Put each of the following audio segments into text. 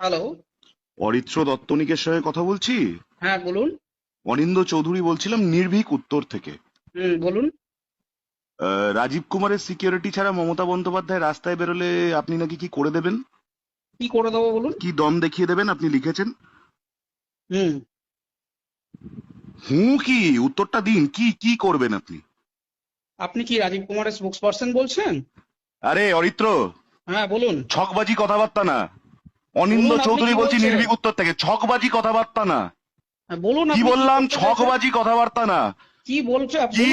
Hello Aritra দত্তনিকের সঙ্গে কথা বলছি? হ্যাঁ বলুন। অনিন্দ চৌধুরী বলছিলাম নির্ভীক উত্তর থেকে। হুম বলুন। রাজীব কুমারের সিকিউরিটি ছাড়া মমতা বন্দ্যোপাধ্যায় রাস্তায় বেরোলে আপনি নাকি কি করে দেবেন? কি করে দেবো বলুন? কি দম দেখিয়ে দেবেন আপনি লিখেছেন? হুম। হু কি? উত্তরটা দিন। কি কি করবেন আপনি? আপনি কি রাজীব কুমারের স্পোক্স পার্সন বলছেন? আরে অরিত্র! হ্যাঁ বলুন। ছকবাজি কথাবার্তা না। অনিন্দ চৌধুরী বলছি নির্ভীক উত্তর থেকে ছকবাজি কথাবার্তা না। হ্যাঁ, বলুন কি বললাম? ছকবাজি কথাবার্তা না। কি বলছে কি।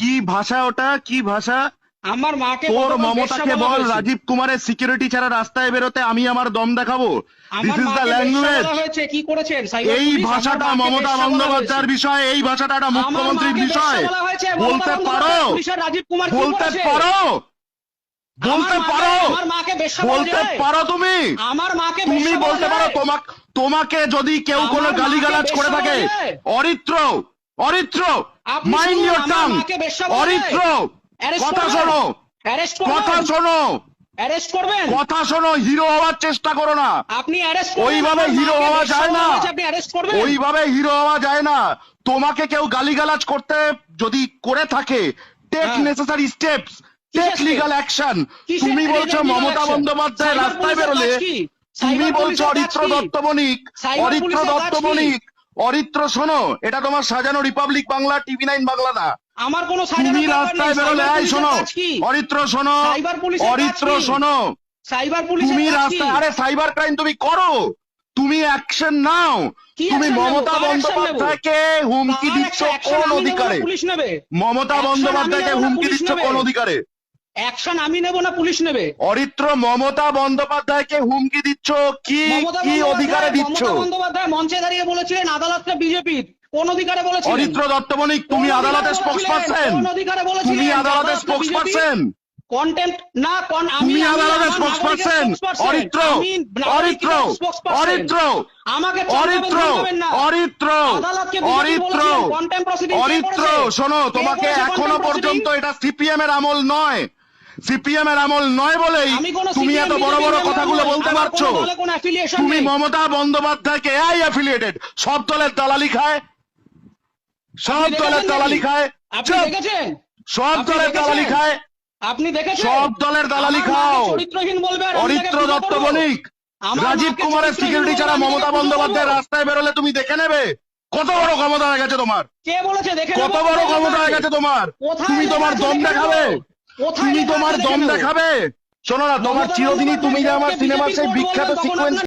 কি ভাষা ওটা? কি ভাষা? আমার মাকে তোর মমতাকে বল রাজীব কুমারের সিকিউরিটি ছাড়া রাস্তায় বেরোতে আমি আমার দম দেখাবো। দিস ইজ দ্য ল্যাঙ্গুয়েজ কি করেছেন? এই ভাষাটা মমতা বন্দ্যোপাধ্যায়ের বিষয় এই ভাষাটা একটা মুখ্যমন্ত্রীর বিষয়। বলতে পারো। বলতে পারো। বলতে পারো। বলতে পারো তুমি। আমার মাকে তুমি বলতে পারো তোমাকে তোমাকে যদি কেউ কোনো গালিগালাজ করে থাকে Aritra Aritra mind your tongue? Aritra কথা শোনো কথা শোনো। অ্যারেস্ট করবেন। কথা শোনো হিরো হওয়ার চেষ্টা করো না। আপনি অ্যারেস্ট ওইভাবে হিরো হওয়া যায় না। আপনি অ্যারেস্ট করবেন। ওইভাবে হিরো হওয়া যায় না। তোমাকে কেউ গালিগালাজ করতে যদি করে থাকে take. Necessary steps take legal action তুমি বলছো মমতা বন্দ্যোপাধ্যায় রাস্তায় বেরোলে তুমি বলছো অরিত্র দত্ত বণিক অরিত্র দত্ত বণিক অরিত্র শোনো এটা তোমার সাজানো Republic Bangla TV nine Bangla না। আমার কোনো তুমি রাস্তায় বেরোলে এই শোনো অরিত্র শোনো অরিত্র শোনো। সাইবার পুলিশ তুমি রাস্তায় আরে সাইবার ক্রাইম তুমি করো তুমি অ্যাকশন নাও। তুমি মমতা বন্দ্যোপাধ্যায়কে হুমকি দিচ্ছ কোন অধিকারে? মমতা বন্দ্যোপাধ্যায়কে হুমকি দিচ্ছ কোন অধিকারে? অ্যাকশন আমি নেব না পুলিশ নেবে? অরিত্র মমতা বন্দ্যোপাধ্যায়কে হুমকি দিচ্ছ? কি কি অধিকারে দিচ্ছ? মমতা বন্দ্যোপাধ্যায় মঞ্চে দাঁড়িয়ে বলেছিলেন আদালতটা বিজেপির। কোন অধিকারে বলেছিলেন? অরিত্র দত্তমণিক তুমি আদালতের অধিকারে স্পোক্স পারসন কোন অধিকারে বলেছিলেন? তুমি আদালতের আদালতটা স্পোক্স পারসন কন্টেন্ট না কোন আমি আদালতের আমার স্পোক্স পারসন অরিত্র অরিত্র অরিত্র আমাকে অরিত্র। অরিত্র অরিত্র অরিত্র শোনো তোমাকে এখনও পর্যন্ত এটা সিপিএম এর আমল নয়। সিপিএম এর আমল নয় বলেই তুমি এত বড় বড় কথাগুলো বলতে পারছ? তুমি মমতা বন্দ্যোপাধ্যায়কে এই অ্যাফিলিয়েটেড সব দলের দালালি খায় সব দলের দালালি খায় আপনি দেখেছেন? সব দলের দালালি খায় আপনি দেখেছেন? সব দলের দালালি খাও। চরিত্রহীন অরিত্র দত্ত? বণিক রাজীব কুমারের সিকিউরিটি ছাড়া মমতা বন্দ্যোপাধ্যায় রাস্তায় বেরোলে তুমি দেখে নেবে? কত বড় ক্ষমতা হয়ে গেছে তোমার? কে বলেছে? দেখে কত বড় ক্ষমতা হয়ে গেছে তোমার তুমি তোমার দম দেখাবে? তুমি তোমার দম দেখাবে? শোনো না তোমার চিরদিনই তুমি যে আমার সিনেমার সেই বিখ্যাত সিকোয়েন্স